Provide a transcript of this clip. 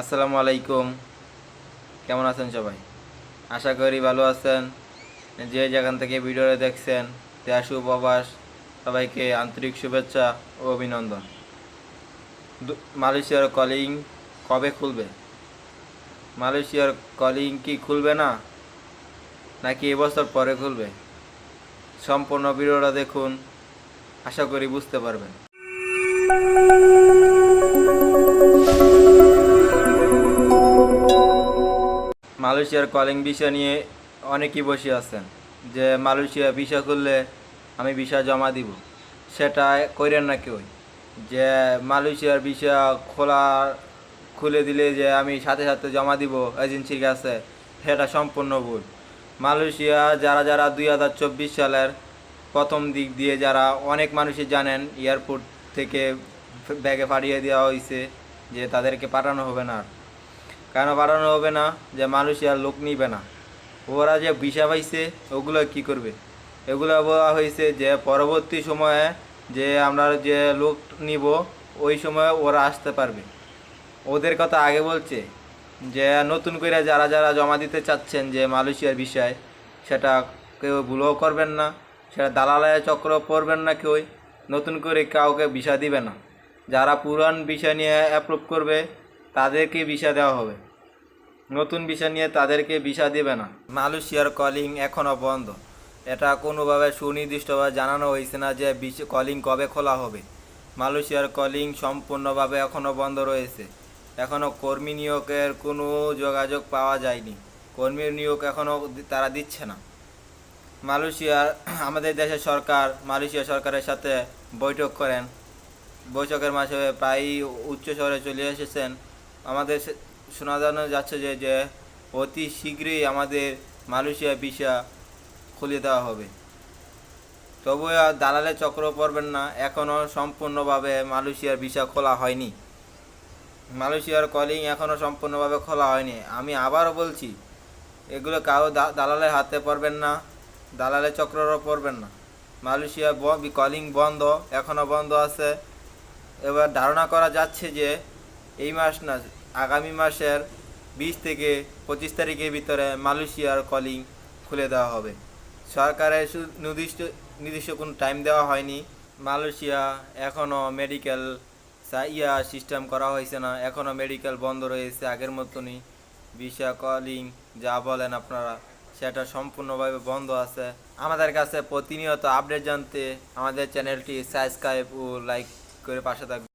আসসালামু আলাইকুম। কেমন আছেন সবাই? আশা করি ভালো আছেন। যে যেখান থেকে ভিডিওটা দেখছেন, দেশ উপবাস, সবাইকে আন্তরিক শুভেচ্ছা ও অভিনন্দন। মালয়েশিয়ার কলিং কবে খুলবে? মালয়েশিয়ার কলিং কি খুলবে না? নাকি এবছর পরে খুলবে? সম্পূর্ণ ভিডিওটা দেখুন। আশা করি বুঝতে পারবেন। মালয়েশিয়ার কলিং ভিসা নিয়ে অনেকেই বসে আছেন যে মালয়েশিয়া ভিসা খুললে আমি ভিসা জমা দিব। সেটা করেন না কেউ। যে মালয়েশিয়ার ভিসা খোলা, খুলে দিলে যে আমি সাথে সাথে জমা দিব এজেন্সির কাছে, সেটা সম্পূর্ণ ভুল। মালয়েশিয়া যারা যারা দুই হাজার চব্বিশ সালের প্রথম দিক দিয়ে যারা অনেক মানুষই জানেন এয়ারপোর্ট থেকে ব্যাগে পাঠিয়ে দেওয়া হয়েছে যে তাদেরকে পাঠানো হবে না আর। কেন বাড়ানো হবে না? যে মালয়েশিয়ার লোক নিবে না। ওরা যে ভিসা পাইছে, ওগুলো কি করবে? এগুলো বলা হয়েছে যে পরবর্তী সময়ে যে আমরা যে লোক নিব, ওই সময়ে ওরা আসতে পারবে। ওদের কথা আগে বলছে যে নতুন করে যারা যারা জমা দিতে চাচ্ছেন যে মালয়েশিয়ার বিষয় সেটা কেউ ভুলও করবেন না, সেটা দালালয় চক্র পড়বেন না কেউ, নতুন করে কাউকে ভিসা দিবে না। যারা পুরান বিষয় নিয়ে অ্যাপ্রুভ করবে তাদেরকে ভিসা দেওয়া হবে। নতুন ভিসা নিয়ে তাদেরকে ভিসা দেবে না। মালয়েশিয়ার কলিং এখনও বন্ধ। এটা কোনোভাবে সুনির্দিষ্টভাবে জানানো হয়েছে না যে কলিং কবে খোলা হবে। মালয়েশিয়ার কলিং সম্পূর্ণভাবে এখনও বন্ধ রয়েছে। এখনও কর্মী নিয়োগের কোনো যোগাযোগ পাওয়া যায়নি। কর্মী নিয়োগ এখনও তারা দিচ্ছে না। মালয়েশিয়ার আমাদের দেশের সরকার, মালয়েশিয়া সরকারের সাথে বৈঠক করেন। বৈঠকের মাঝে প্রায় উচ্চ শহরে চলে এসেছেন। আমাদের শোনা জানা যাচ্ছে যে যে অতি শীঘ্রই আমাদের মালয়েশিয়া ভিসা খুলে দেওয়া হবে। আর দালালে চক্র পড়বেন না। এখনও সম্পূর্ণভাবে মালয়েশিয়ার ভিসা খোলা হয়নি। মালয়েশিয়ার কলিং এখনও সম্পূর্ণভাবে খোলা হয়নি। আমি আবারও বলছি, এগুলো কারও দালালের হাতে পড়বেন না, দালালের চক্ররও পড়বেন না। মালয়েশিয়া কলিং বন্ধ এখনও বন্ধ আছে। এবার ধারণা করা যাচ্ছে যে এই মাস না, আগামী মাসের বিশ থেকে পঁচিশ তারিখের ভিতরে মালয়েশিয়ার কলিং খুলে দেওয়া হবে। সরকারের নির্দিষ্ট নির্দিষ্ট কোনো টাইম দেওয়া হয়নি। মালয়েশিয়া এখনও মেডিকেল ইয়া সিস্টেম করা হয়েছে না। এখনও মেডিকেল বন্ধ রয়েছে আগের মতনই। ভিসা কলিং যা বলেন আপনারা, সেটা সম্পূর্ণভাবে বন্ধ আছে। আমাদের কাছে প্রতিনিয়ত আপডেট জানতে আমাদের চ্যানেলটি সাবস্ক্রাইব ও লাইক করে পাশে থাকবে